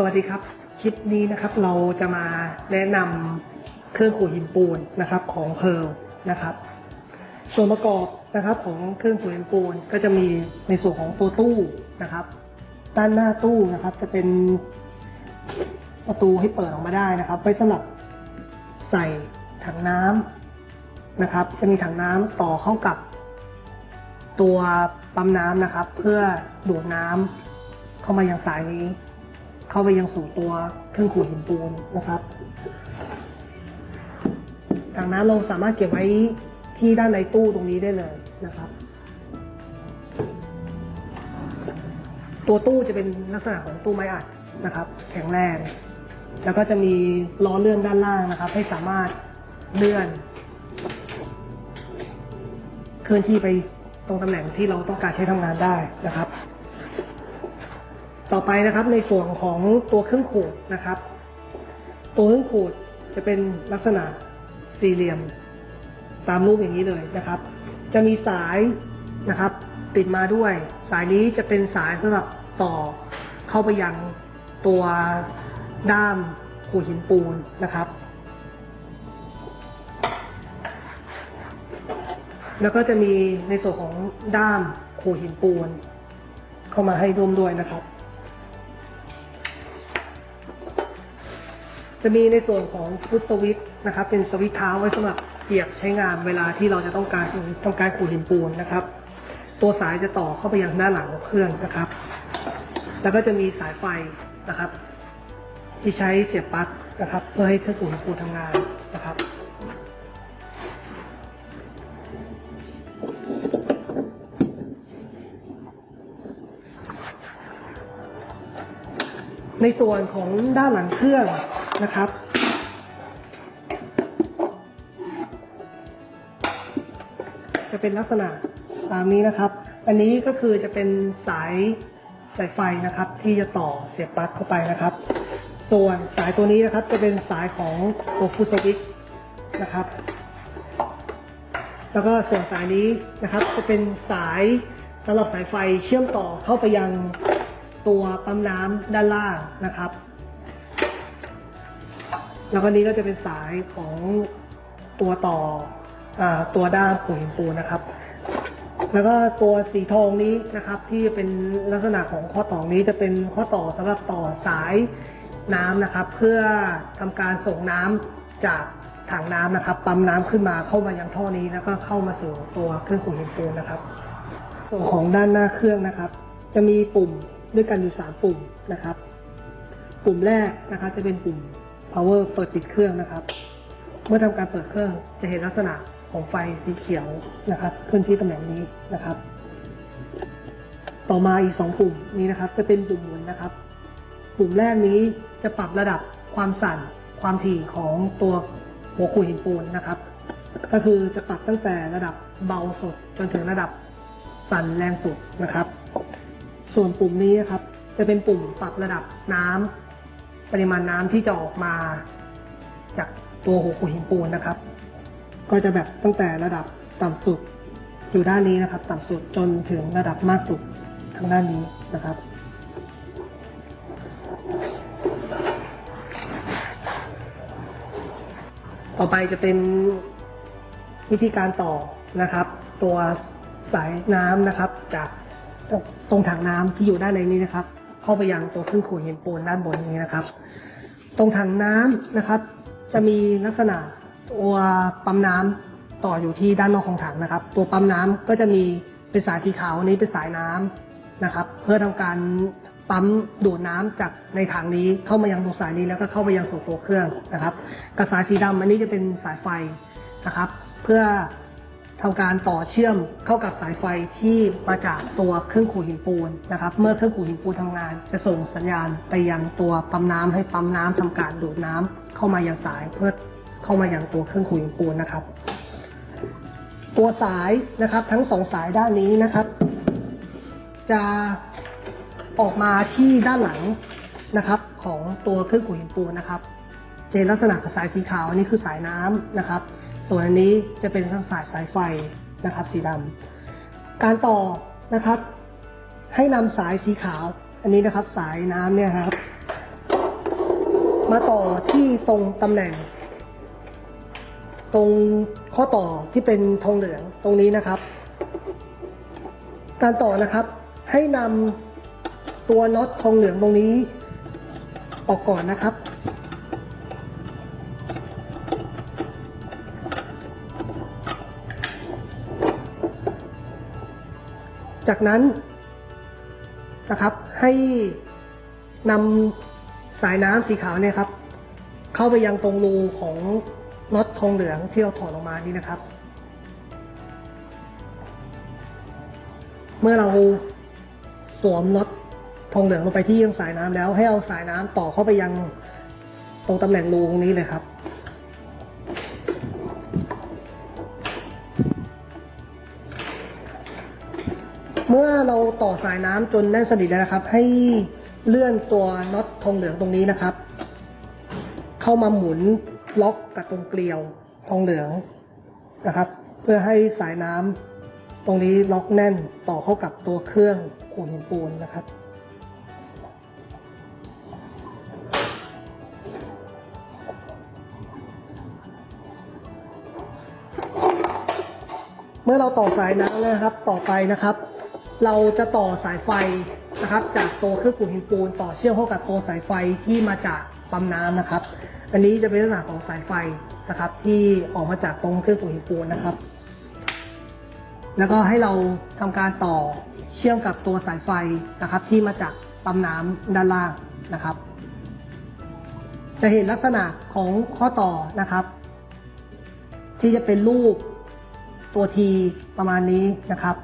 สวัสดีครับ คลิปนี้นะครับเราจะมาแนะนำเครื่องขูดหินปูนนะครับของเพร์ลนะครับ ส่วนประกอบนะครับของเครื่องขูดหินปูนก็จะมีในส่วนของตัวตู้นะครับ ด้านหน้าตู้นะครับจะเป็นประตูให้เปิดออกมาได้นะครับ ไว้สำหรับใส่ถังน้ำนะครับ จะมีถังน้ำต่อเข้ากับ ตัวปั๊มน้ำนะครับ เพื่อดูดน้ำเข้ามายังสายนี้ เข้าไปยังสู่ตัวเครื่องขูดหินปูนนะครับถังน้ำเราสามารถเก็บไว้ที่ด้านในตู้ตรงนี้ได้เลยนะครับ ตัวตู้จะเป็นลักษณะของตู้ไม้อัดนะครับ แข็งแรง แล้วก็จะมีล้อเลื่อนด้านล่างนะครับ ให้สามารถเลื่อนเคลื่อนที่ไปตรงตำแหน่งที่เราต้องการใช้ทำงานได้นะครับ ต่อไปนะครับในส่วนของตัวเครื่องขูดนะครับ ตัวเครื่องขูดจะเป็นลักษณะสี่เหลี่ยม ตามรูปอย่างนี้เลยนะครับ จะมีสายนะครับ ติดมาด้วย สายนี้จะเป็นสายสำหรับต่อเข้าไปยังตัวด้ามขูดหินปูนนะครับ แล้วก็จะมีในส่วนของด้ามขูดหินปูน เข้ามาให้ร่วมด้วยนะครับ จะมีในส่วนของฟุตสวิตนะครับ เป็นสวิตเท้าไว้สำหรับเหยียบใช้งานเวลาที่เราจะต้องการต้องการขูดหินปูนนะครับ ตัวสายจะต่อเข้าไปยังด้านหลังของเครื่องนะครับ แล้วก็จะมีสายไฟนะครับ ที่ใช้เสียบปลั๊กนะครับ เพื่อให้เครื่องขูดหินปูนทำงานนะครับในส่วนของด้านหลังเครื่อง นะครับ จะเป็นลักษณะตามนี้นะครับ อันนี้ก็คือจะเป็นสายสายไฟนะครับ ที่จะต่อเสียบปลั๊กเข้าไปนะครับ ส่วนสายตัวนี้นะครับจะเป็นสายของตัวฟูสวิตนะครับ แล้วก็ส่วนสายนี้นะครับ จะเป็นสายสำหรับสายไฟเชื่อมต่อเข้าไปยังตัวปั๊มน้ำด้านล่างนะครับ แล้วก็นี้ก็จะเป็นสายของตัวต่ออตัวด้ามขูดหินปูนนะครับ แล้วก็ตัวสีทองนี้นะครับ ที่เป็นลักษณะของข้อต่อนี้จะเป็นข้อต่อสำหรับต่อสายน้ำนะครับ เพื่อทำการส่งน้ำจากถังน้ำนะครับ ปั๊มน้ำขึ้นมาเข้ามายังท่อนี้แล้วก็เข้ามาสู่ตัวเครื่องขูดหินปูนนะครับส่วนของด้านหน้าเครื่องนะครับ จะมีปุ่มด้วยกันอยู่สามปุ่มนะครับ ปุ่มแรกนะครับจะเป็นปุ่ม power เปิดปิดเครื่องนะครับ เมื่อทำการเปิดเครื่องจะเห็นลักษณะของไฟสีเขียวนะครับ ขึ้นที่ตำแหน่งนี้นะครับ ต่อมาอีกสองปุ่มนี้นะครับ จะเป็นปุ่มหมุนนะครับ ปุ่มแรกนี้จะปรับระดับความสั่นความถี่ของตัวหัวขูดหินปูนนะครับ ก็คือจะปรับตั้งแต่ระดับเบาสุดจนถึงระดับสั่นแรงสุดนะครับ ส่วนปุ่มนี้นะครับ จะเป็นปุ่มปรับระดับน้ำ ปริมาณน้ำที่จะออกมา จากตัวหัวขูดหินปูนนะครับ ก็จะแบบตั้งแต่ระดับต่ำสุดอยู่ด้านนี้นะครับ ต่ำสุดจนถึงระดับมากสุดทางด้านนี้นะครับต่อไปจะเป็นวิธีการต่อนะครับ ตัวสายน้ำนะครับ จากตรงถังน้ำที่อยู่ด้านในนี้นะครับ เข้าไปยังตัวเครื่องขูดหินปูนด้านบนนี้นะครับ ตรงถังน้ำนะครับ จะมีลักษณะตัวปั๊มน้ำต่ออยู่ที่ด้านนอกของถังนะครับ ตัวปั๊มน้ำก็จะมีเป็นสายสีขาวนี้เป็นสายน้ำนะครับ เพื่อทำการปั๊มดูดน้ำจากในถังนี้เข้ามายังตรงสายนี้แล้วก็เข้าไปยังสู่ตัวเครื่องนะครับกับสายสีดำอันนี้จะเป็นสายไฟนะครับ เพื่อ ทำการต่อเชื่อมเข้ากับสายไฟที่มาจากตัวเครื่องขูดหินปูนนะครับ เมื่อเครื่องขูดหินปูนทำงาน จะส่งสัญญาณไปยังตัวปั๊มน้ำให้ปั๊มน้ำทำการดูดน้ำเข้ามายังสายเพื่อเข้ามายังตัวเครื่องขูดหินปูนนะครับ ตัวสายนะครับทั้งสองสายด้านนี้นะครับ จะออกมาที่ด้านหลังนะครับ ของตัวเครื่องขูดหินปูนนะครับเห็นลักษณะสายสีขาวนนี้คือสายน้ำนะครับ ส่วนอันนี้จะเป็นทั้งสายสายไฟนะครับ สีดำการต่อนะครับ ให้นำสายสีขาว อันนี้นะครับสายน้ำเนี่ยครับ มาต่อที่ตรงตำแหน่ง ตรงข้อต่อที่เป็นทองเหลืองตรงนี้นะครับ การต่อนะครับ ให้นำตัวน็อตทองเหลืองตรงนี้ ออกก่อนนะครับ จากนั้นนะครับให้นำสายน้ำสีขาวเนี่ยครับ เข้าไปยังตรงรูของน็อตทองเหลืองที่เราถอดออกมานี้นะครับ เมื่อเราสวมน็อตทองเหลืองลงไปที่ยังสายน้ำแล้ว ให้เอาสายน้ำต่อเข้าไปยังตรงตำแหน่งรูตรงนี้เลยครับ มื่อเราต่อสายน้ำจนแน่นสนิทแล้วนะครับ ให้เลื่อนตัวน็อตทองเหลืองตรงนี้นะครับ เข้ามาหมุนล็อกกับตรงเกลียวทองเหลืองนะครับ เพื่อให้สายน้ำตรงนี้ล็อกแน่นต่อเข้ากับตัวเครื่องขูดหินปูนนะครับเมื่อเราต่อสายน้ำแล้วนะครับ ต่อไปนะครับ เราจะต่อสายไฟนะครับ จากตัวเครื่องขูดหินปูนต่อเชื่อมเข้ากับตัวสายไฟที่มาจากปั๊มน้ำนะครับ อันนี้จะเป็นลักษณะของสายไฟนะครับ ที่ออกมาจากตรงเครื่องขูดหินปูนนะครับ แล้วก็ให้เราทำการต่อเชื่อมกับตัวสายไฟนะครับ ที่มาจากปั๊มน้ำด้านล่างนะครับ จะเห็นลักษณะของข้อต่อนะครับ ที่จะเป็นรูปตัวทีประมาณนี้นะครับ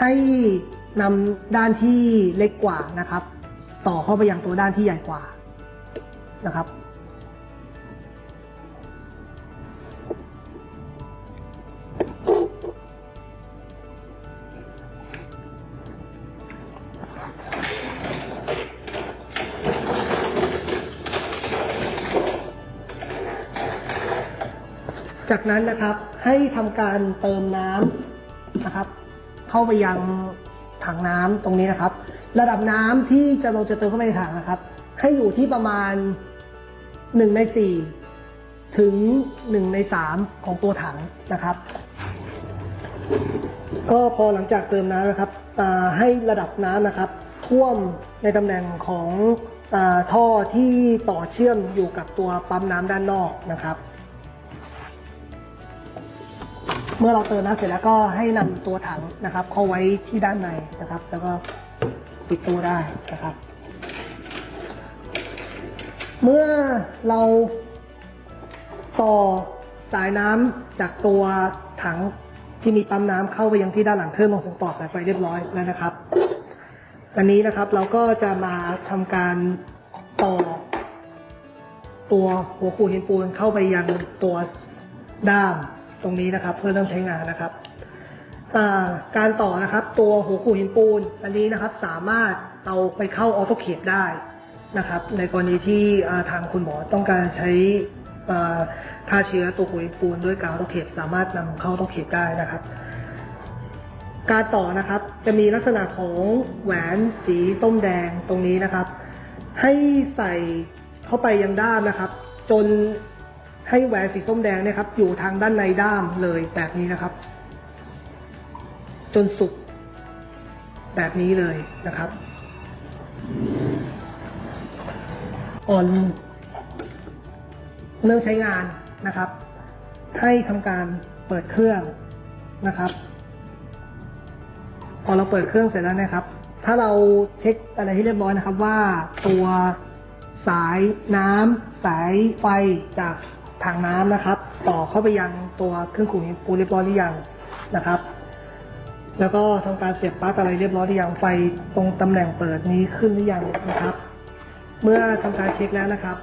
ให้นำด้านที่เล็กกว่านะครับ ต่อเข้าไปยังตัวด้านที่ใหญ่กว่านะครับ จากนั้นนะครับให้ทำการเติมน้ำนะครับ เข้าไปยังถังน้ำตรงนี้นะครับ ระดับน้ำที่จะเราจะเติมเข้าไปในถังนะครับ ให้อยู่ที่ประมาณหนึ่งในสี่ถึงหนึ่งในสามของตัวถังนะครับ ก็พอหลังจากเติมน้ำนะครับให้ระดับน้ำนะครับ ท่วมในตำแหน่งของอท่อที่ต่อเชื่อมอยู่กับตัวปั๊มน้ำด้านนอกนะครับ เมื่อเราเติมน้ำเสร็จแล้วก็ให้นำตัวถังนะครับ เข้าไว้ที่ด้านในนะครับ แล้วก็ปิดตัวได้นะครับ เมื่อเราต่อสายน้ำจากตัวถังที่มีปั๊มน้ำเข้าไปยังที่ด้านหลังเครื่องลงส่งต่อสายไฟเรียบร้อยแล้วนะครับ อันนี้นะครับเราก็จะมาทำการต่อ ตัวหัวขูดหินปูนเข้าไปยังตัวด้าม ตรงนี้นะครับ เพื่อเริ่มใช้งานนะครับาการต่อนะครับตัวหัวขูดหินปูน อันนี้นะครับสามารถเอาไปเข้าออโตเคดได้นะครับ ในกรณีที่ทางคุณหมอต้องการใช้อ่าฆ่าเชื้อตัวหัวหินปูนด้วยกาวออโตเคดสามารถนำเข้าออโตเคดได้นะครับ การต่อนะครับจะมีลักษณะของแหวนสีส้มแดงตรงนี้นะครับ ให้ใส่เข้าไปยังด้ามนะครับ จน ให้แหวนสีส้มแดงเนี่ยครับ อยู่ทางด้านในด้ามเลยแบบนี้นะครับ จนสุดแบบนี้เลยนะครับ อ่อนเริ่มใช้งานนะครับ ให้ทำการเปิดเครื่องนะครับ พอเราเปิดเครื่องเสร็จแล้วนะครับ ถ้าเราเช็คอะไรให้เรียบร้อยนะครับ ว่าตัวสายน้ำสายไฟจาก ถังน้ำนะครับ ต่อเข้าไปยังตัวเครื่องขูดหินปูนเรียบร้อยหรือยังนะครับ แล้วก็ทำการเสียบปลั๊กอะไรเรียบร้อยหรือยังไฟตรงตำแหน่งเปิดนี้ขึ้นหรือยังนะครับ เมื่อทำการเช็คแล้วนะครับ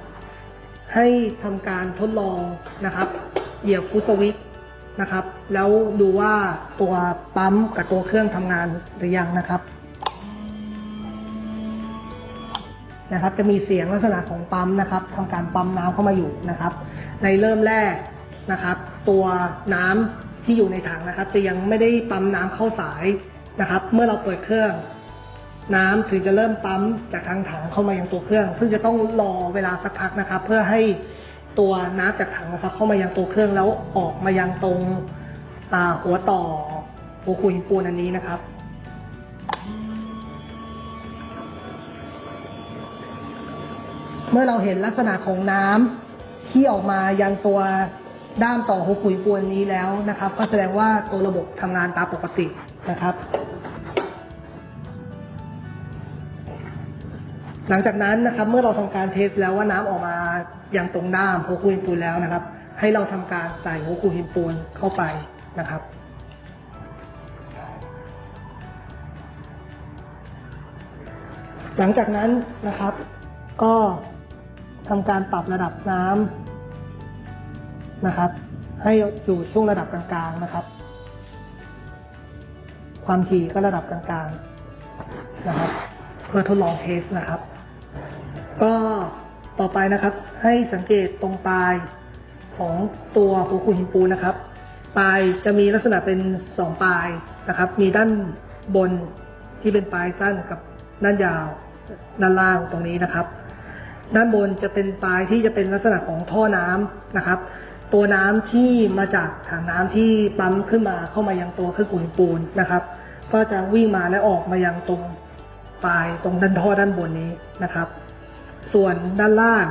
ให้ทำการทดลองนะครับ เหยียบฟุตสวิตนะครับ แล้วดูว่าตัวปั๊มกับตัวเครื่องทำงานหรือยังนะครับนะครับจะมีเสียงลักษณะของปั๊มนะครับทำการปั๊มน้ำเข้ามาอยู่นะครับ ในเริ่มแรกนะครับ ตัวน้ำที่อยู่ในถังนะครับจะยังไม่ได้ปั๊มน้ำเข้าสายนะครับ เมื่อเราเปิดเครื่อง น้ำถึงจะเริ่มปั๊มจากทางถังเข้ามายังตัวเครื่อง ซึ่งจะต้องรอเวลาสักพักนะครับ เพื่อให้ตัวน้ำจากถังนะครับ เข้ามายังตัวเครื่องแล้วออกมายังตรงหัวต่อหัวขุยปูนอันนี้นะครับเมื่อเราเห็นลักษณะของน้ำ ที่ออกมายังตัวด้ามต่อหัวขุยปูนนี้แล้วนะครับ ก็แสดงว่าตัวระบบทำงานตามปกตินะครับ หลังจากนั้นนะครับเมื่อเราทำการเทสแล้วว่าน้ำออกมาอย่างตรงด้ามหัวคูหินปูนแล้วนะครับ ให้เราทำการใส่หัวคูหินปูนเข้าไปนะครับหลังจากนั้นนะครับก็ ทำการปรับระดับน้ำนะครับ ให้อยู่ช่วงระดับกลางๆนะครับ ความถี่ก็ระดับกลางๆนะครับ เพื่อทดลองเทสนะครับ ก็ต่อไปนะครับ ให้สังเกตตรงปลายของตัวหัวขุยหินปูนนะครับ ปลายจะมีลักษณะเป็นสองปลายนะครับ มีด้านบนที่เป็นปลายสั้นกับด้านยาวด้านล่างตรงนี้นะครับ ด้านบนจะเป็นปลายที่จะเป็นลักษณะของท่อน้ำนะครับ ตัวน้ำที่มาจากถังน้ำที่ปั๊มขึ้นมาเข้ามายังตัวเครื่องขุยปูนนะครับ ก็จะวิ่งมาและออกมายังตรงปลายตรงด้านท่อด้านบนนี้นะครับ ส่วนด้านล่าง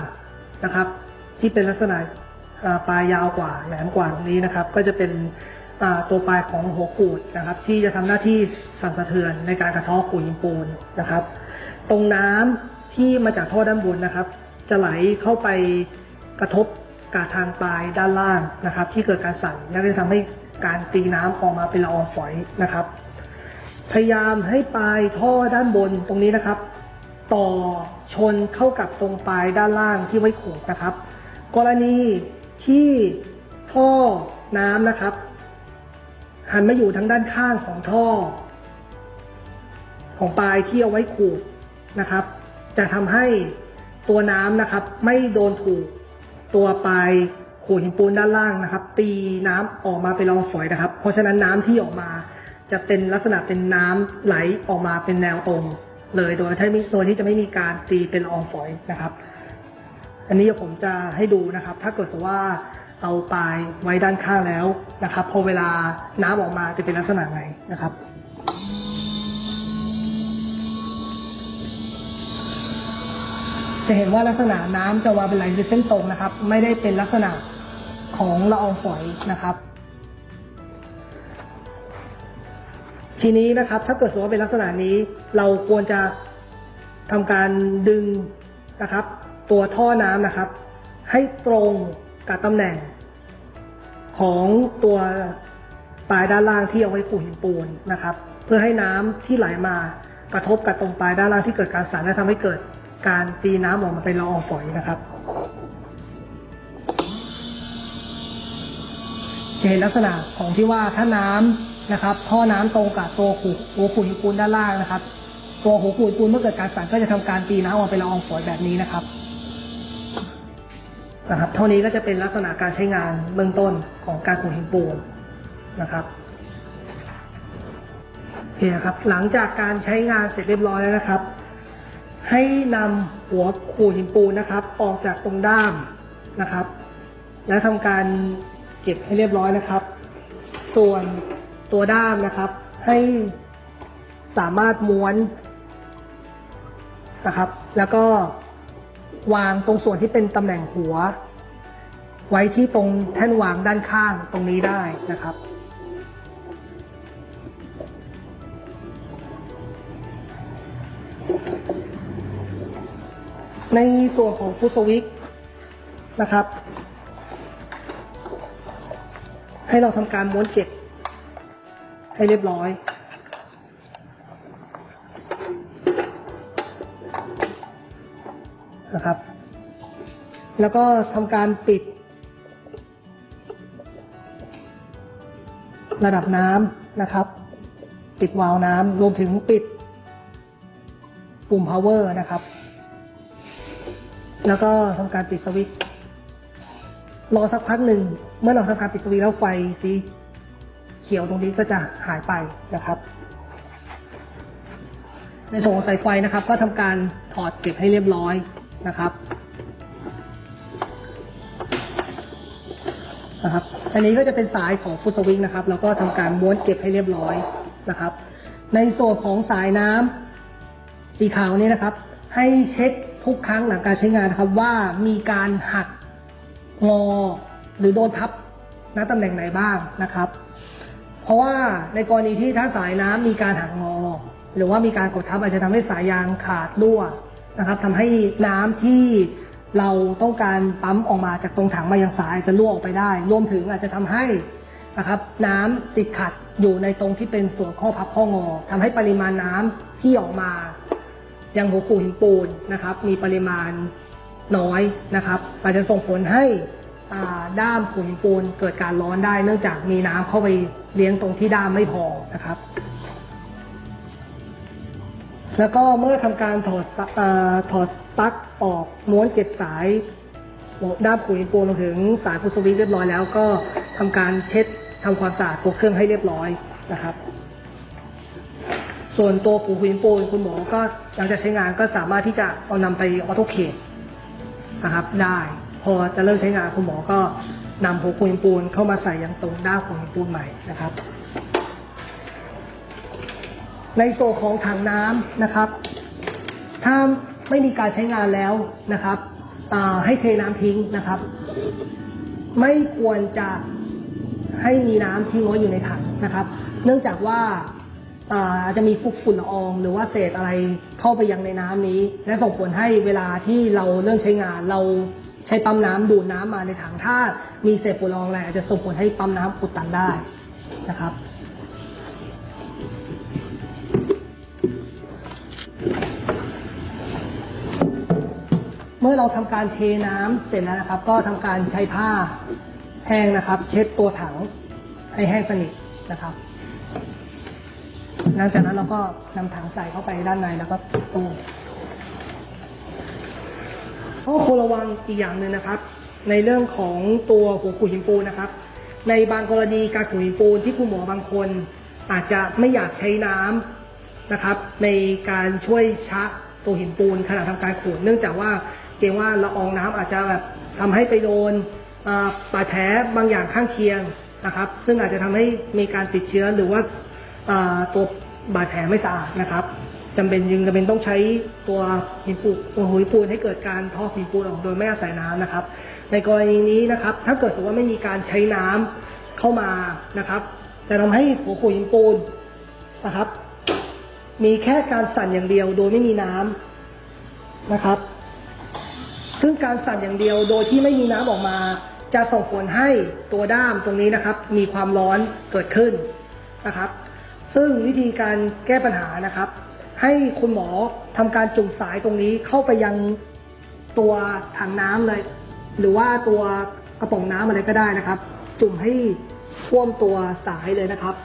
นะครับ ที่เป็นลักษณะปลายยาวกว่าแหลมกว่าตรงนี้นะครับ ก็จะเป็นตัวปลายของหัวขูดนะครับ ที่จะทำหน้าที่สั่นสะเทือนในการกระทาะขุยปูนนะครับ ตรงน้ำ ที่มาจากท่อด้านบนนะครับ จะไหลเข้าไปกระทบกับทางปลายด้านล่างนะครับ ที่เกิดการสั่นและจะทำให้การตีน้ำออกมาเป็นละอองฝอยนะครับ พยายามให้ปลายท่อด้านบนตรงนี้นะครับ ต่อชนเข้ากับตรงปลายด้านล่างที่ไว้ขูดนะครับ กรณีที่ท่อน้ำนะครับหันมาอยู่ทางด้านข้างของท่อ ของปลายที่เอาไว้ขูดนะครับ จะทำให้ตัวน้ำนะครับ ไม่โดนถูกตัวปลายขูดหินปูนด้านล่างนะครับ ตีน้ำออกมาเป็นละองฝอยนะครับ เพราะฉะนั้นน้ำที่ออกมา จะเป็นลักษณะเป็นน้ำไหลออกมาเป็นแนวตรงเลยโดยที่ไม่โดยที่จะไม่มีการตีเป็นละองฝอยนะครับ อันนี้เดี๋ยวผมจะให้ดูนะครับ ถ้าเกิดว่าเอาปลายไว้ด้านข้างแล้วนะครับ พอเวลาน้ำออกมาจะเป็นลักษณะไหนนะครับ จะเห็นว่าลักษณะน้ำจะวางเป็นไหลเป็นเส้นตรงนะครับ ไม่ได้เป็นลักษณะของละอองฝอยนะครับ ทีนี้นะครับถ้าเกิดสมมติว่าเป็นลักษณะนี้ เราควรจะทำการดึงนะครับ ตัวท่อน้ำนะครับ ให้ตรงกับตำแหน่ง ของตัวปลายด้านล่างที่เอาไว้ปูหินปูนนะครับ เพื่อให้น้ำที่ไหลมากระทบกับตรงปลายด้านล่างที่เกิดการสั่นและทำให้เกิด การตีน้ำออกมาเป็นละอองฝอยนะครับจะเห็นลักษณะของที่ว่าถ้าน้ำนะครับ ท่อน้ำตรงกับตัวหูหัวขุยปูนด้านล่างนะครับ ตัวหัวขุยปูนเมื่อเกิดการสั่นก็จะทำการตีน้ำออกมาเป็นละอองฝอยแบบนี้นะครับนะครับ เท่านี้ก็จะเป็นลักษณะการใช้งานเบื้องต้นของการขุดหินปูนนะครับโอเคครับ หลังจากการใช้งานเสร็จเรียบร้อยแล้วนะครับ ให้นำหัวขูดหินปูนนะครับ ออกจากตรงด้ามนะครับ และทำการเก็บให้เรียบร้อยนะครับ ส่วนตัวด้ามนะครับ ให้สามารถม้วนนะครับ แล้วก็วางตรงส่วนที่เป็นตำแหน่งหัว ไว้ที่ตรงแท่นวางด้านข้างตรงนี้ได้นะครับ ในส่วนของฟุตสวิกนะครับ ให้เราทำการม้วนเก็บ ให้เรียบร้อย นะครับ แล้วก็ทำการปิด ระดับน้ำนะครับ ปิดวาล์วน้ำรวมถึงปิดปุ่ม power นะครับ แล้วก็ทำการปิดสวิตช์รอสักพักหนึ่ง เมื่อเราทำการปิดสวิตช์แล้วไฟสีเขียวตรงนี้ก็จะหายไปนะครับ ในส่วนของสายไฟนะครับ ก็ทำการถอดเก็บให้เรียบร้อยนะครับนะครับ อันนี้ก็จะเป็นสายของฟุตสวิงนะครับ แล้วก็ทำการม้วนเก็บให้เรียบร้อยนะครับ ในส่วนของสายน้ำสีขาวนี้นะครับ ให้เช็คทุกครั้งหลังการใช้งานครับว่ามีการหักงอหรือโดนทับณตำแหน่งไหนบ้างนะครับ เพราะว่าในกรณีที่ถ้าสายน้ำมีการหักงอ หรือว่ามีการกดทับอาจจะทำให้สายยางขาดรั่วนะครับทำให้น้ำที่เราต้องการปั๊มออกมาจากตรงถังมายังสายจะรั่วออกไปได้ รวมถึงอาจจะทำให้นะครับ น้ำติดขัดอยู่ในตรงที่เป็นส่วนข้อพับข้องอทำให้ปริมาณน้ำที่ออกมา ยังหัวปูหินปูนนะครับ มีปริมาณน้อยนะครับ อาจจะส่งผลให้อ่าด้ามปูหินปูนเกิดการร้อนได้ เนื่องจากมีน้ำเข้าไปเลี้ยงตรงที่ด้ามไม่พอนะครับ แล้วก็เมื่อทำการถอดอถอดปลั๊กออกม้วนเก็บสายด้ามปูหินปูนรวมถึงสายฟูสวิตเรียบร้อยแล้วก็ทำการเช็ดทำความสะอาดตัวเครื่องให้เรียบร้อยนะครับ ส่วนตัวผูหินปูนคุณหมอก็หลังจากใช้งานก็สามารถที่จะเอานำไปออโตเคดนะครับ ได้ พอจะเริ่มใช้งานคุณหมอก็นำผูหินปูนเข้ามาใส่ยังตรงด้ามผูหินปูนใหม่นะครับ ในโซนของถังน้ำนะครับ ถ้าไม่มีการใช้งานแล้วนะครับให้เทน้ำทิ้งนะครับ ไม่ควรจะให้มีน้ำทิ้งไว้อยู่ในถังนะครับ เนื่องจากว่า จะมีฟุกฝุ่นละออง หรือว่าเศษอะไรเข้าไปยังในน้ำนี้ และส่งผลให้เวลาที่เราเริ่มใช้งานเราใช้ปั๊มน้ำดูดน้ำมาในถังถ้ามีเศษฝุ่นละอองอะไรอาจจะส่งผลให้ปั๊มน้ำอุดตันได้นะครับเมื่อเราทำการเทน้ำเสร็จแล้วนะครับ ก็ทำการใช้ผ้าแห้งนะครับ เช็ดตัวถังให้แห้งสนิทนะครับ หลังจากนั้นเราก็นำถังใส่เข้าไปด้านในแล้วก็ปิดตู้ข้อควรระวังอีกอย่างหนึ่งนะครับ ในเรื่องของตัวหัวขูดหินปูนนะครับ ในบางกรณีการขูดหินปูนที่คุณหมอบางคน อาจจะไม่อยากใช้น้ำนะครับ ในการช่วยชะตัวหินปูนขณะทำการขูดเนื่องจากว่าเกรงว่าละอองน้ำอาจจะแบบทำให้ไปโดนบาดแผลบางอย่างข้างเคียงนะครับ ซึ่งอาจจะทำให้มีการติดเชื้อหรือว่า ตัวบาดแผลไม่สะอาดนะครับจำเป็นยังจำเป็นต้องใช้ตัวหินปูนตัวหินปูนให้เกิดการทอหินปูนออกโดยไม่อาศัยน้ำนะครับ ในกรณีนี้นะครับ ถ้าเกิดสมมติว่าไม่มีการใช้น้ำเข้ามานะครับ จะทำให้หัวขูดหินปูนนะครับ มีแค่การสั่นอย่างเดียวโดยไม่มีน้ำนะครับ ซึ่งการสั่นอย่างเดียวโดยที่ไม่มีน้ำออกมา จะส่งผลให้ตัวด้ามตรงนี้นะครับ มีความร้อนเกิดขึ้นนะครับ ซึ่งวิธีการแก้ปัญหานะครับ ให้คุณหมอทำการจุ่มสายตรงนี้เข้าไปยังตัวถังน้ำเลย หรือว่าตัวกระป๋องน้ำอะไรก็ได้นะครับ จุ่มให้ท่วมตัวสายเลยนะครับ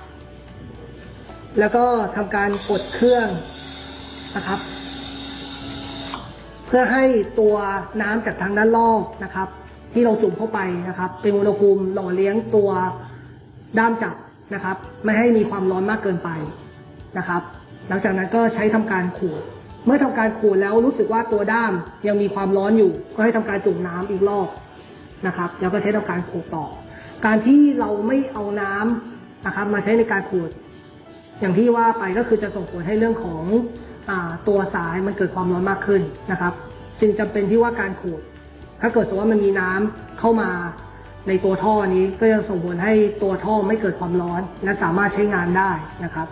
แล้วก็ทำการกดเครื่องนะครับ เพื่อให้ตัวน้ำจากทางด้านล่างนะครับ ที่เราจุ่มเข้าไปนะครับ เป็นอุณหภูมิหล่อเลี้ยงตัวด้ามจับ นะครับ ไม่ให้มีความร้อนมากเกินไปนะครับ หลังจากนั้นก็ใช้ทำการขูด เมื่อทำการขูดแล้วรู้สึกว่าตัวด้ามยังมีความร้อนอยู่ ก็ให้ทำการจุ่มน้ำอีกรอบนะครับ แล้วก็ใช้ทำการขูดต่อ การที่เราไม่เอาน้ำนะครับมาใช้ในการขูด อย่างที่ว่าไปก็คือจะส่งผลให้เรื่องของอตัวสายมันเกิดความร้อนมากขึ้นนะครับ จึงจำเป็นที่ว่าการขูด ถ้าเกิดสมมติว่ามันมีน้ำเข้ามา ในตัวท่อนี้ก็จะส่งผลให้ตัวท่อไม่เกิดความร้อน และสามารถใช้งานได้นะครับ